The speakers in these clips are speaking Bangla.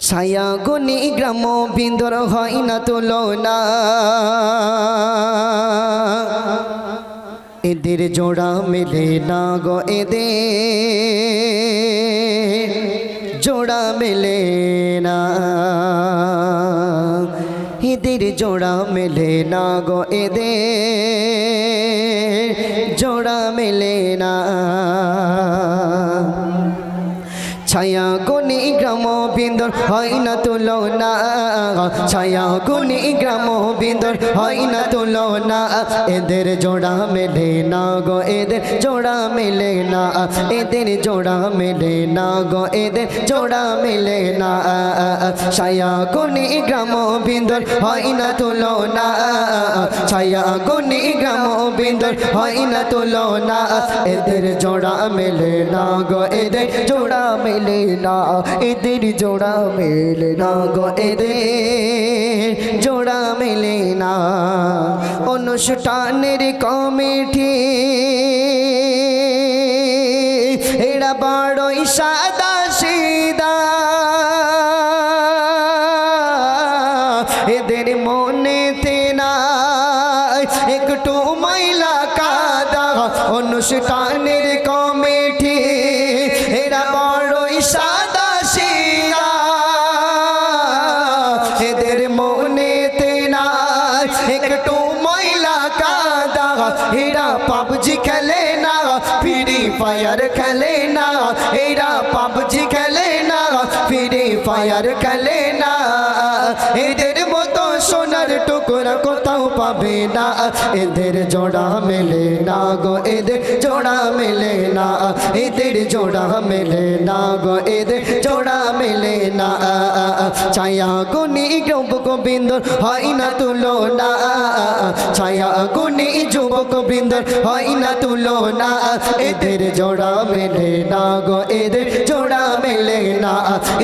ছায়া গনি গ্রাম বিন্দর হয় না তুলনা। এদের জোড়া মেলে না গো এদের, জোড়া মেলে না। এদের জোড়া মেলে না গো এদের, জোড়া মেলে না। ছায়া গুনি গ্রাম বিন্দর হয় না তুলনা। ছায়া গুনি গ্রাম বিন্দর হয় না তুলনা। এদের জোড়া মেলে না গো, এদের জোড়া মেলে না। এদের জোড়া মেলে না গো, এদের জোড়া মেলে না। ছায়া গুনি গ্রাম বিন্দর হয় না তুলনা। ছায়া গুনি গ্রাম বিন্দর হয় না তুলনা। এদের জোড়া মেলে না গো, এদের জোড়া মেলে না এদের জোড়া মেলে না গো এদের, জোড়া মেলে না। অনুষ্ঠানের কমিটি, এরা বড়ই সাদা সিদা এদের মনেতে না একটু ময়লা কাদা। অনুষ্ঠানের কমিটি একটু ময়লা কাদা এরা পাবজি খেলে না ফ্রি ফায়ার খেলে না এরা পাবজি খেলে না ফ্রি ফায়ার খেলে না এদের কোথাও পাবে না। এদের জোড়া মেলে না গো, এদের জোড়া মেলে না। এদের জোড়া মেলে না গো, এদের জোড়া মেলে না। ছায়া গুনি যুবক বিন্দর হয় না তুলো না ছায়া গুনি যুবক বিন্দর হয় না তুলো না এদের জোড়া মেলে না গো, এদের জোড়া মেলে না।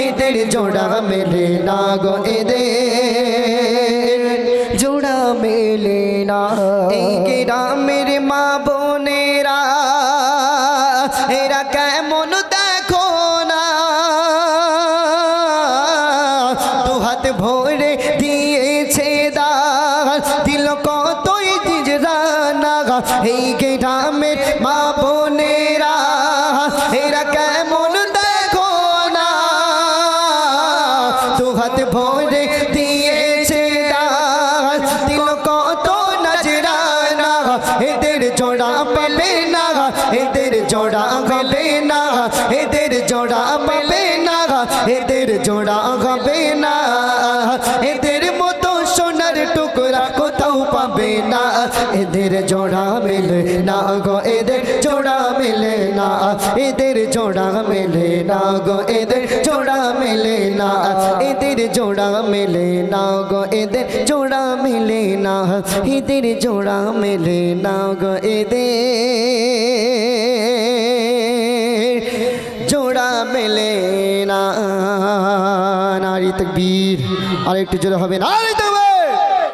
এদের জোড়া মেলে না গো, এদের এই গ্রামের মা বোনেরা, এরা কেমন দেখো না? দু হাত ভরে দিয়েছে দান, দিল কতই দিজরানা এই গ্রামের মা বোনেরা, এরা কেমন দেখো না? দু হাত ভরে জোড়া হবে না, এদের জোড়া পেলে না, এদের জোড়া হবে না। এদের মতো সোনার টুকরা কোথাও পাবে না, এদের জোড়া মেলে না গো, এদের জোড়া মেলে না, এদের জোড়া মেলে না গো, এদের জোড়া মেলে না, এদের জোড়া মেলে না গো, এদের জোড়া মেলে না, এদের জোড়া মেলে না গো, এদের মেলে না। নারী তকবীর আর একটু জোরে হবে। নারী